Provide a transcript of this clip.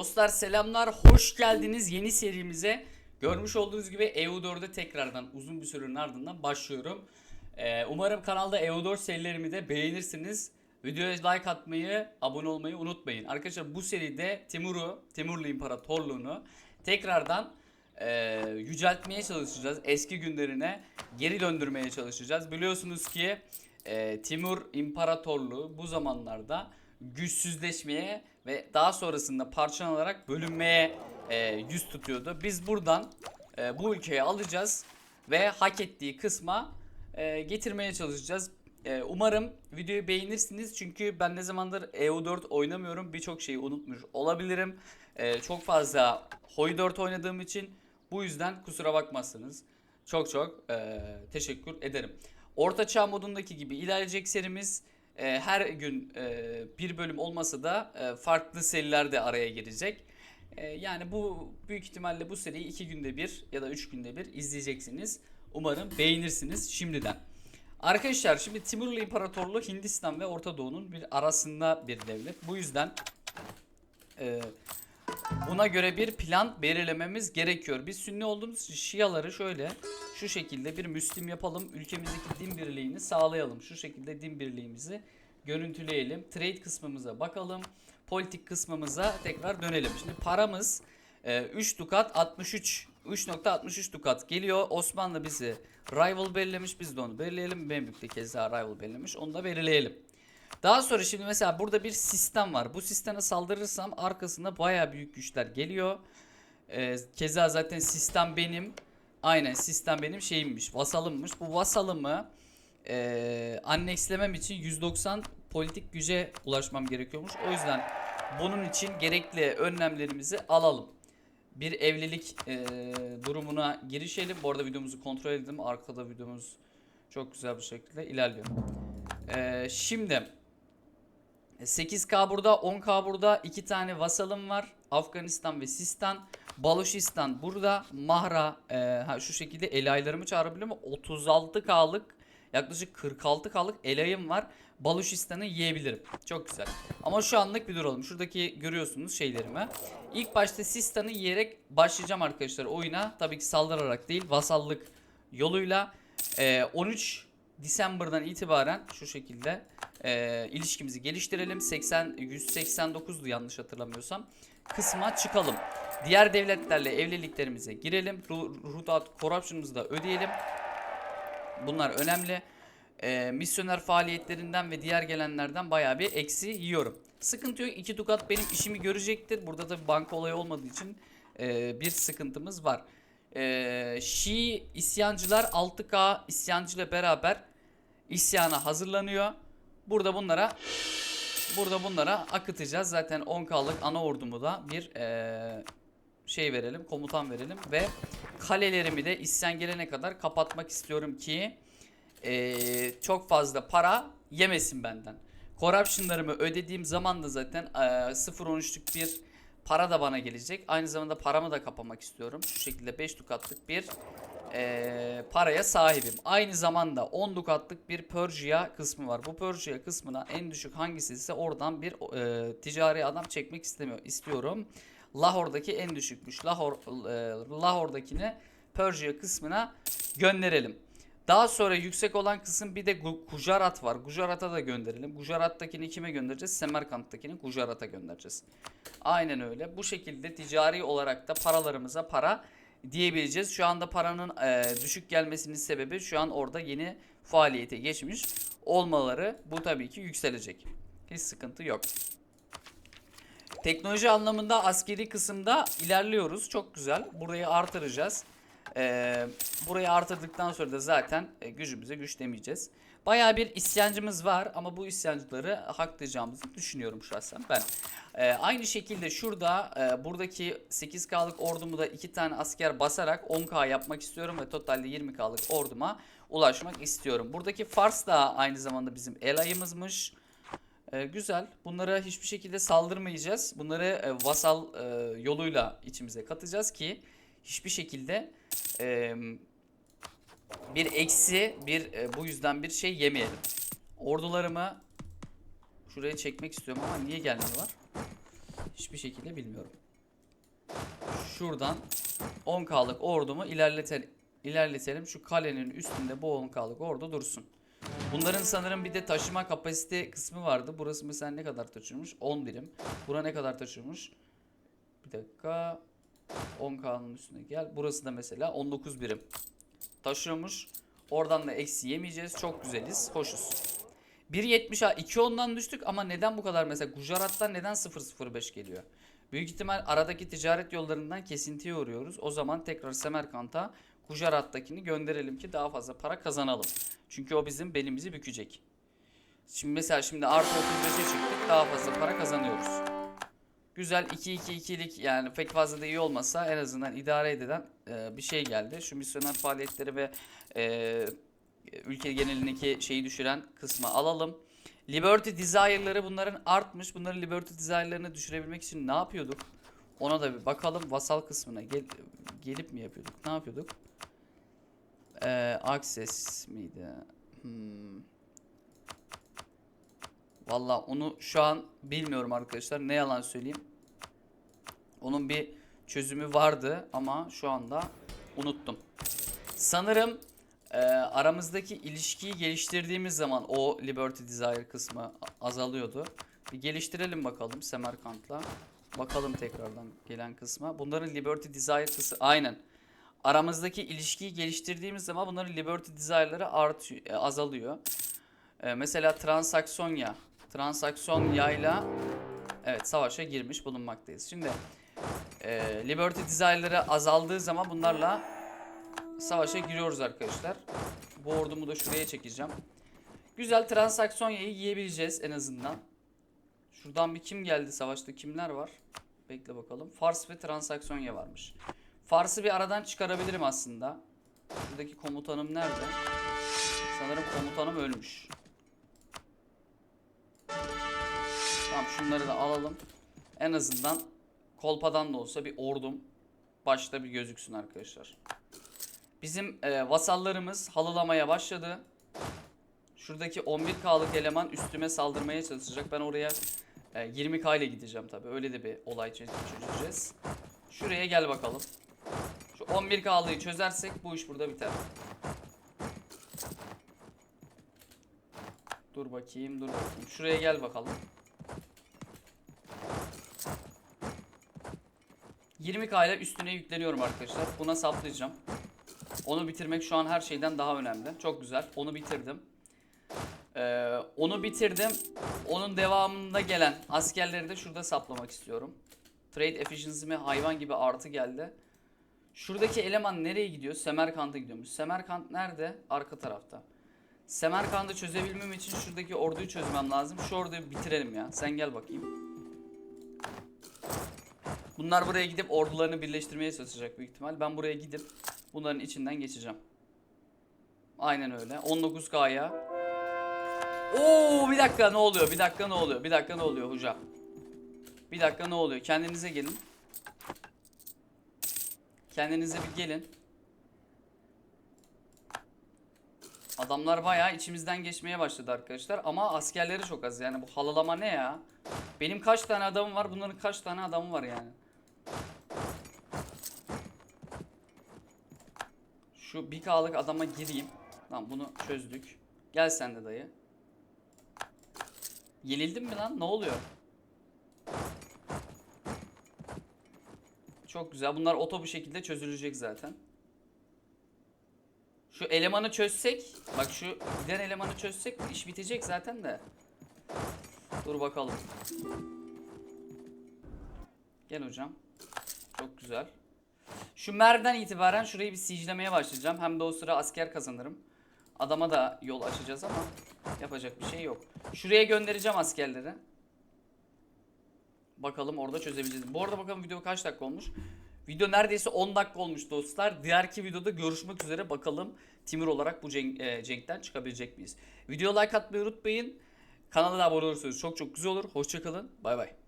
Dostlar selamlar, hoş geldiniz yeni serimize. Görmüş olduğunuz gibi EU4'e tekrardan uzun bir sürenin ardından başlıyorum. Ee, umarım kanalda EU4 serilerimi de beğenirsiniz. Videoya like atmayı, abone olmayı unutmayın. Arkadaşlar bu seride Timur'u, Timurlu İmparatorluğunu tekrardan e, yüceltmeye çalışacağız. Eski günlerine geri döndürmeye çalışacağız. Biliyorsunuz ki e, Timur İmparatorluğu bu zamanlarda güçsüzleşmeye ve daha sonrasında parçalanarak bölünmeye e, yüz tutuyordu. Biz buradan e, bu ülkeyi alacağız ve hak ettiği kısma e, getirmeye çalışacağız. E, umarım videoyu beğenirsiniz çünkü ben ne zamandır EU4 oynamıyorum birçok şeyi unutmuş olabilirim. E, çok fazla Hoi 4 oynadığım için bu yüzden kusura bakmazsınız. Çok çok e, teşekkür ederim. Orta Çağ modundaki gibi ilerleyecek serimiz e, her gün e, bir bölüm olmasa da e, farklı seriler de araya girecek. E, yani bu büyük ihtimalle bu seriyi iki günde bir ya da üç günde bir izleyeceksiniz. Umarım beğenirsiniz şimdiden. Arkadaşlar şimdi Timurlu İmparatorluğu Hindistan ve Orta Doğu'nun bir arasında bir devlet. Bu yüzden e, buna göre bir plan belirlememiz gerekiyor. Biz Sünni olduğumuz için Şiaları şöyle şu şekilde bir Müslim yapalım. Ülkemizdeki din birliğini sağlayalım. Şu şekilde din birliğimizi görüntüleyelim. Trade kısmımıza bakalım. Politik kısmımıza tekrar dönelim. Şimdi paramız e, 3 dukat 63 3.63 dukat geliyor. Osmanlı bizi rival belirlemiş. Biz de onu belirleyelim. Memlük de keza rival belirlemiş. Onu da belirleyelim. Daha sonra şimdi mesela burada bir sistem var. Bu sisteme saldırırsam arkasında baya büyük güçler geliyor. Ee, keza zaten sistem benim. Aynen sistem benim şeyimmiş. Vasalımmış. Bu vasalımı e, annekslemem için 190 politik güce ulaşmam gerekiyormuş. O yüzden bunun için gerekli önlemlerimizi alalım. Bir evlilik e, durumuna girişelim. Bu arada videomuzu kontrol edelim. Arkada videomuz çok güzel bir şekilde ilerliyor. E, şimdi 8K burada, 10K burada. iki tane vasalım var. Afganistan ve Sistan. Balochistan burada. Mahra e, ha, şu şekilde elaylarımı çağırabiliyor mu? 36K'lık yaklaşık 46K'lık elayım var. Balochistan'ı yiyebilirim. Çok güzel. Ama şu anlık bir duralım. Şuradaki görüyorsunuz şeylerimi. İlk başta Sistan'ı yiyerek başlayacağım arkadaşlar oyuna. Tabii ki saldırarak değil, vasallık yoluyla. E, 13 December'dan itibaren şu şekilde e, ilişkimizi geliştirelim. 80 189'du yanlış hatırlamıyorsam. Kısma çıkalım. Diğer devletlerle evliliklerimize girelim. Ru- Ruhsat corruption'ımızı da ödeyelim. Bunlar önemli. E, misyoner faaliyetlerinden ve diğer gelenlerden bayağı bir eksi yiyorum. Sıkıntı yok. İki dukat benim işimi görecektir. Burada da banka olayı olmadığı için e, bir sıkıntımız var. E, Şii isyancılar 6K isyancıyla beraber isyana hazırlanıyor. Burada bunlara burada bunlara akıtacağız. Zaten 10K'lık ana ordumu da bir eee, şey verelim, komutan verelim ve kalelerimi de isyan gelene kadar kapatmak istiyorum ki eee, çok fazla para yemesin benden. Corruption'larımı ödediğim zaman da zaten eee 0.13'lük bir para da bana gelecek. Aynı zamanda paramı da kapamak istiyorum. Şu şekilde 5 dukatlık bir eee, paraya sahibim. Aynı zamanda 10 dukatlık bir Persia kısmı var. Bu Persia kısmına en düşük hangisi ise oradan bir eee, ticari adam çekmek istemiyor istiyorum. Lahor'daki en düşükmüş. Lahor eee, Lahor'dakini Persia kısmına gönderelim. Daha sonra yüksek olan kısım bir de Gu- Gujarat var. Gujarat'a da gönderelim. Gujarat'takini kime göndereceğiz? Semerkant'takini Gujarat'a göndereceğiz. Aynen öyle. Bu şekilde ticari olarak da paralarımıza para diyebileceğiz. Şu anda paranın e, düşük gelmesinin sebebi şu an orada yeni faaliyete geçmiş olmaları. Bu tabii ki yükselecek. Hiç sıkıntı yok. Teknoloji anlamında askeri kısımda ilerliyoruz. Çok güzel. Burayı artıracağız. Ee, burayı artırdıktan sonra da zaten e, gücümüze güç demeyeceğiz. Bayağı bir isyancımız var ama bu isyancıları haklayacağımızı düşünüyorum şahsen ben. Ee, aynı şekilde şurada e, buradaki 8K'lık ordumu da 2 tane asker basarak 10K yapmak istiyorum ve totalde 20K'lık orduma ulaşmak istiyorum. Buradaki Fars da aynı zamanda bizim el ayımızmış. Ee, güzel. Bunlara hiçbir şekilde saldırmayacağız. Bunları e, vasal e, yoluyla içimize katacağız ki hiçbir şekilde e, bir eksi bir e, bu yüzden bir şey yemeyelim. Ordularımı şuraya çekmek istiyorum ama niye gelmiyorlar? Hiçbir şekilde bilmiyorum. şuradan 10K'lık ordumu ilerletelim. ilerletelim. Şu kalenin üstünde bu 10K'lık ordu dursun. Bunların sanırım bir de taşıma kapasite kısmı vardı. Burası mesela ne kadar taşıyormuş? 10 birim. Bura ne kadar taşıyormuş? Bir dakika. 10K'nın üstüne gel. Burası da mesela 19 birim. Taşıyormuş. Oradan da eksi yemeyeceğiz. Çok güzeliz. Hoşuz. 1.70'a 2 ondan düştük ama neden bu kadar mesela Gujarat'tan neden 0.05 geliyor? Büyük ihtimal aradaki ticaret yollarından kesintiye uğruyoruz. O zaman tekrar Semerkant'a Gujarat'takini gönderelim ki daha fazla para kazanalım. Çünkü o bizim belimizi bükecek. Şimdi mesela şimdi artı 35'e çıktık daha fazla para kazanıyoruz. Güzel 2-2-2'lik yani pek fazla da iyi olmasa en azından idare edilen e, bir şey geldi. Şu misyoner faaliyetleri ve e, ülke genelindeki şeyi düşüren kısmı alalım. Liberty Desire'ları bunların artmış. Bunların Liberty Desire'larını düşürebilmek için ne yapıyorduk? Ona da bir bakalım. Vasal kısmına gel, gelip mi yapıyorduk? Ne yapıyorduk? Ee, access miydi? Hmm. Valla onu şu an bilmiyorum arkadaşlar. Ne yalan söyleyeyim. Onun bir çözümü vardı ama şu anda unuttum. Sanırım e, aramızdaki ilişkiyi geliştirdiğimiz zaman o Liberty Desire kısmı azalıyordu. Bir geliştirelim bakalım Semerkant'la. Bakalım tekrardan gelen kısma. Bunların Liberty Desire kısmı aynen. Aramızdaki ilişkiyi geliştirdiğimiz zaman bunların Liberty Desire'ları artıyor, e, azalıyor. E, mesela Transaksonya. Transaksonya'yla evet savaşa girmiş bulunmaktayız. Şimdi e, Liberty Desire'ları azaldığı zaman bunlarla savaşa giriyoruz arkadaşlar. Bu ordumu da şuraya çekeceğim. Güzel Transaksonya'yı yiyebileceğiz en azından. Şuradan bir kim geldi savaşta kimler var? Bekle bakalım. Fars ve Transaksonya varmış. Fars'ı bir aradan çıkarabilirim aslında. Şuradaki komutanım nerede? Sanırım komutanım ölmüş. Şunları da alalım. En azından kolpadan da olsa bir ordum başta bir gözüksün arkadaşlar. Bizim e, vasallarımız halılamaya başladı. Şuradaki 11K'lık eleman üstüme saldırmaya çalışacak. Ben oraya e, 20K ile gideceğim tabi. Öyle de bir olay çö- çözeceğiz. Şuraya gel bakalım. Şu 11K'lıyı çözersek bu iş burada biter. Dur bakayım, dur bakayım. Şuraya gel bakalım. 20K ile üstüne yükleniyorum arkadaşlar. Buna saplayacağım. Onu bitirmek şu an her şeyden daha önemli. Çok güzel. Onu bitirdim. Ee, onu bitirdim. Onun devamında gelen askerleri de şurada saplamak istiyorum. Trade efficiency'me hayvan gibi artı geldi. Şuradaki eleman nereye gidiyor? Semerkant'a gidiyormuş. Semerkant nerede? Arka tarafta. Semerkant'ı çözebilmem için şuradaki orduyu çözmem lazım. Şu orduyu bitirelim ya. Sen gel bakayım. Bunlar buraya gidip ordularını birleştirmeye çalışacak büyük ihtimal. Ben buraya gidip bunların içinden geçeceğim. Aynen öyle. 19K'ya. Oo bir dakika ne oluyor? Bir dakika ne oluyor? Bir dakika ne oluyor hocam? Bir dakika ne oluyor? Kendinize gelin. Kendinize bir gelin. Adamlar bayağı içimizden geçmeye başladı arkadaşlar ama askerleri çok az yani bu halılama ne ya? Benim kaç tane adamım var bunların kaç tane adamı var yani? Şu bir K'lık adama gireyim. Tamam bunu çözdük. Gel sen de dayı. Yenildim mi lan? Ne oluyor? Çok güzel. Bunlar oto bir şekilde çözülecek zaten. Şu elemanı çözsek, bak şu giden elemanı çözsek iş bitecek zaten de. Dur bakalım. Gel hocam. Çok güzel. Şu merden itibaren şurayı bir siege'lemeye başlayacağım. Hem de o sıra asker kazanırım. Adama da yol açacağız ama yapacak bir şey yok. Şuraya göndereceğim askerleri. Bakalım orada çözebileceğiz. Bu arada bakalım video kaç dakika olmuş. Video neredeyse 10 dakika olmuş dostlar. Diğerki videoda görüşmek üzere. Bakalım Timur olarak bu cenk, e, cenkten çıkabilecek miyiz? Video like atmayı unutmayın. Kanala da abone olursanız çok çok güzel olur. Hoşçakalın. Bay bay.